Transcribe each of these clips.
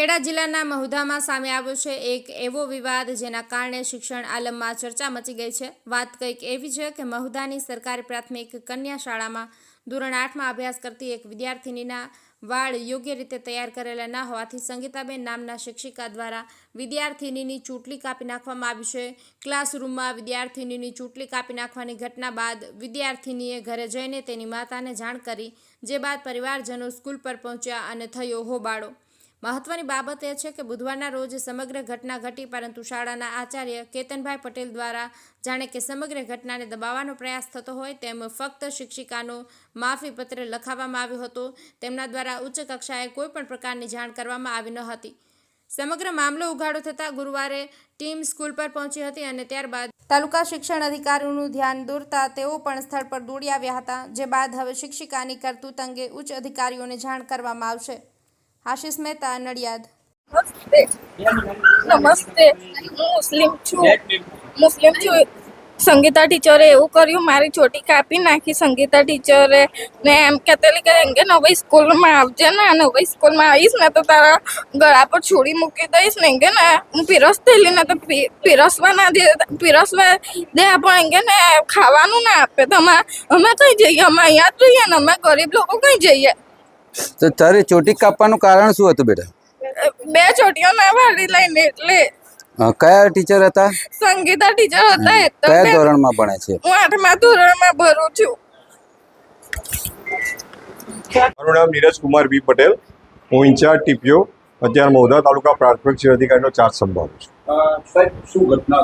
ખેડા જિલ્લાના મહુધામાં સામે આવ્યો છે એક એવો વિવાદ જેના કારણે શિક્ષણ આલમમાં ચર્ચા મચી ગઈ છે. વાત કંઈક એવી છે કે મહુધાની સરકારી પ્રાથમિક કન્યા શાળામાં ધોરણ આઠમાં અભ્યાસ કરતી એક વિદ્યાર્થિનીના વાળ યોગ્ય રીતે તૈયાર કરેલા ન હોવાથી સંગીતાબેન નામના શિક્ષિકા દ્વારા વિદ્યાર્થિનીની ચૂંટલી કાપી નાખવામાં આવી છે. ક્લાસરૂમમાં વિદ્યાર્થિનીની ચૂંટલી કાપી નાખવાની ઘટના બાદ વિદ્યાર્થિનીએ ઘરે જઈને તેની માતાને જાણ કરી, જે બાદ પરિવારજનો સ્કૂલ પર પહોંચ્યા અને થયો હોબાળો. મહત્વની બાબત એ છે કે બુધવારના રોજ સમગ્ર ઘટના ઘટી, પરંતુ શાળાના આચાર્ય કેતનભાઈ પટેલ દ્વારા જાણે કે સમગ્ર ઘટનાને દબાવવાનો પ્રયાસ થતો હોય તેમ ફક્ત શિક્ષિકાનો માફી પત્ર લખાવવામાં આવ્યો હતો. તેમના દ્વારા ઉચ્ચ કક્ષાએ કોઈ પણ પ્રકારની જાણ કરવામાં આવી ન હતી. સમગ્ર મામલો ઉઘાડો થતાં ગુરુવારે ટીમ સ્કૂલ પર પહોંચી હતી અને ત્યારબાદ તાલુકા શિક્ષણ અધિકારીનું ધ્યાન દોરતા તેઓ પણ સ્થળ પર દોડી આવ્યા હતા, જે બાદ હવે શિક્ષિકાની કરતૂત અંગે ઉચ્ચ અધિકારીઓને જાણ કરવામાં આવશે. આશિષ મહેતા, નડિયાદ. નમસ્તે. હું મુસ્લિમ છું. મુસ્લિમ છું. સંગીતા ટીચરે એવું કર્યું, મારી ચોટી કાપી નાખી. સંગીતા ટીચરે ને એમ કહેતેલી કે, એમ કે નવી સ્કૂલમાં આવજે ને નવી સ્કૂલમાં આવીશ ને તો તારા ગળા પર છોડી મૂકી દઈશ ને. કે, ને, હું પીરસ થયેલી ને તો પીરસવા ના દે, પીરસવા દે, પણ એમ કે, ને, ખાવાનું ના આપે. તો અમે અમે કઈ જઈએ? અમે અહીંયા જ રહીએ ને, અમે ગરીબ લોકો કઈ જઈએ? તો તારે ચોટી કાપવાનું કારણ શું હતું બેટા? બે ચોટીઓ ના વાળી લઈને એટલે કયા ટીચર હતા? સંગીતા ટીચર હતા એ તો કયા ધોરણમાં ભણે છે? હું આઠમા ધોરણમાં ભરું છું. મારું નામ નીરજ કુમાર બી પટેલ. હું ઇન્ચાર્જ ટીપીઓ. અત્યારે મોધા તાલુકા પ્રાથમિક શિક્ષણ અધિકારીનો ચાર્જ સંભાળું છું. સાહેબ શું ઘટના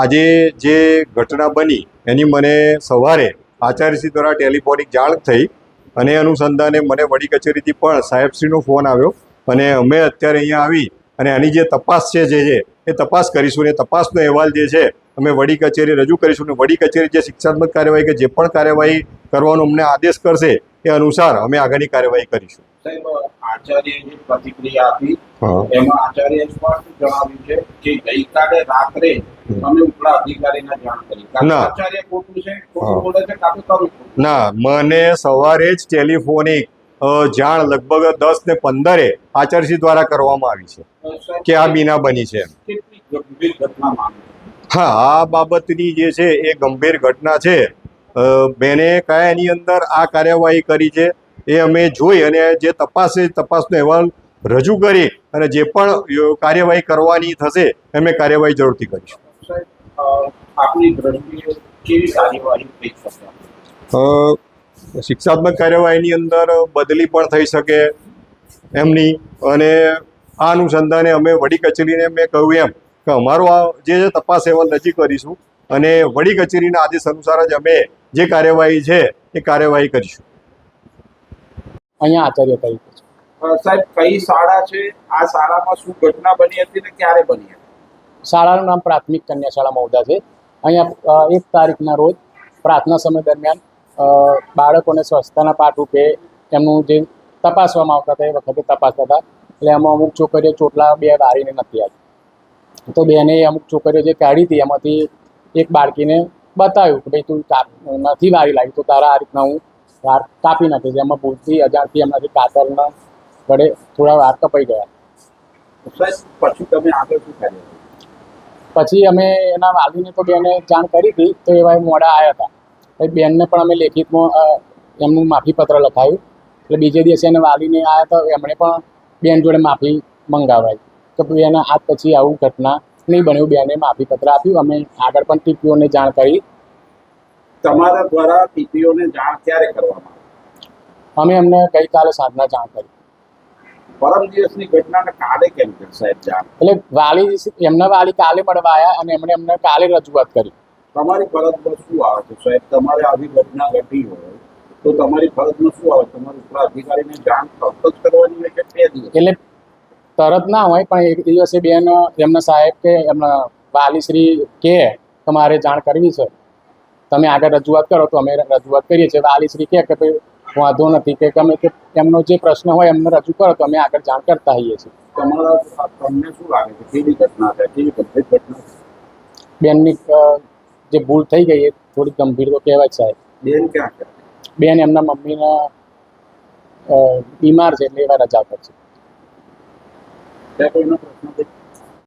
આજે જે ઘટના બની એની મને સવારે આચાર્યશ્રી દ્વારા ટેલિફોનિક જાણ થઈ. અને અનુસંધાને મને વડી કચેરીથી પણ સાહેબશ્રીનો ફોન આવ્યો અને અમે અત્યારે અહીંયા આવી અને આની જે તપાસ છે જે છે એ તપાસ કરીશું અને તપાસનો અહેવાલ જે છે અમે વડી કચેરી રજૂ કરીશું અને વડી કચેરી જે શિક્ષાત્મક કાર્યવાહી કે જે પણ કાર્યવાહી કરવાનો અમને આદેશ કરશે એ અનુસાર અમે આગળની કાર્યવાહી કરીશું. સાહેબ આચાર્યએ જે પ્રતિક્રિયા આપી એમાં આચાર્યએ સ્પષ્ટ જણાવ્યું છે કે ગઈકાલે રાત્રે ના. મને સવારે જ ટેલિફોનિક જાણ લગભગ દસ ને પંદરે આચાર્યજી દ્વારા કરવામાં આવી છે કે આ બીના બની છે હા આ બાબતની જે છે એ ગંભીર ઘટના છે. બેને કયા એની અંદર આ કાર્યવાહી કરી છે એ અમે જોઈ અને જે તપાસ તપાસનો અહેવાલ રજૂ કરી અને જે પણ કાર્યવાહી કરવાની થશે અમે કાર્યવાહી જરૂરથી કરીશું. આપની દ્રષ્ટિએ કેવી કાર્યવાહી થઈ શકે? શિક્ષાત્મક કાર્યવાહીની અંદર બદલી પણ થઈ શકે એમની અને આ અનુસંધાને અમે વડી કચેરીને મેં કહ્યું એમ કે અમારો આ જે છે તપાસ અહેવાલ નજીક કરીશું અને વડી કચેરીના આદેશ અનુસાર જ અમે જે કાર્યવાહી છે એ કાર્યવાહી કરીશું. અહીંયા આચાર્ય તરીકે સાહેબ કઈ શાળા છે? આ શાળામાં શું ઘટના બની હતી ને ક્યારે બની હતી? શાળાનું નામ પ્રાથમિક કન્યા શાળા મૌદા છે. અહીંયા એક તારીખના રોજ પ્રાર્થના સમય દરમિયાન બાળકોને સ્વચ્છતાના પાઠ રૂપે એમનું જે તપાસવામાં આવતા હતા, એ વખતે તપાસતા હતા. એટલે એમાં અમુક છોકરીઓ ચોટલા બે વારીને નથી આવી. તો બેને અમુક છોકરીઓ જે કાઢી હતી, એમાંથી એક બાળકીને બતાવ્યું કે ભાઈ તું કાપ નથી વારી લાગી, તો તારા આ રીતના હું વાર કાપી નાખીશ. એમાં ભૂલથી, અજાણથી એમનાથી કાતરના વડે થોડા વાર કપાઈ ગયા. પછી તમે આગળ શું પછી અમે એના વાલીને તો બેને જાણ કરી હતી તો એવા મોડા આવ્યા હતા. પછી બેનને પણ અમે લેખિતમાં એમનું માફીપત્ર લખાયું. એટલે બીજે દિવસે એને વાલીને આવ્યા તો એમણે પણ બેન જોડે માફી મંગાવાઈ. તો એના આજ પછી આવું ઘટના નહીં બન્યું. બેને માફીપત્ર આપ્યું. અમે આગળ પણ ટીપીઓને જાણ કરી. તમારા દ્વારા ટીપીઓને જાણ ક્યારે કરવામાં અમે એમને ગઈકાલે સાંજના જાણ કરી. પરમ દિવસની ઘટનાને કાલે કેમ કે સાહેબ જાણ. એટલે વાલી એમના વાલી કાલે મળવા આવ્યા અને એમણે એમને કાલે રજૂઆત કરી. તમારી ફરજમાં શું આવે છે? સાહેબ તમારે આવી ઘટના ઘટી હોય તો તમારી ફરજમાં શું આવે? તમારી ઉપલા જાણ તરત જ કરવાની હોય કે બે દિવસ? એટલે તરત ના હોય પણ એક દિવસે બેન એમના સાહેબ કે એમના વાલીશ્રી કે તમારે જાણ કરવી છે. તમે આગળ રજૂઆત કરો તો અમે રજૂઆત કરીએ છીએ. વાલીશ્રી કે ભાઈ વાંધો નથી કે ગમે તે એમનો જે પ્રશ્ન હોય એમને રજૂ કરો તો અમે આગળ જાણ કરતા હોઈએ છીએ. તમારા તમને શું લાગે છે? કેવી ઘટના છે? કેવી ગંભીર ઘટના બેનની જે ભૂલ થઈ ગઈ એ થોડી ગંભીર તો કહેવાય સાહેબ. બેન ક્યાં છે? બેન એમના મમ્મીના બીમાર છે એટલે એવા રજા પર છે. કોઈનો પ્રશ્ન છે?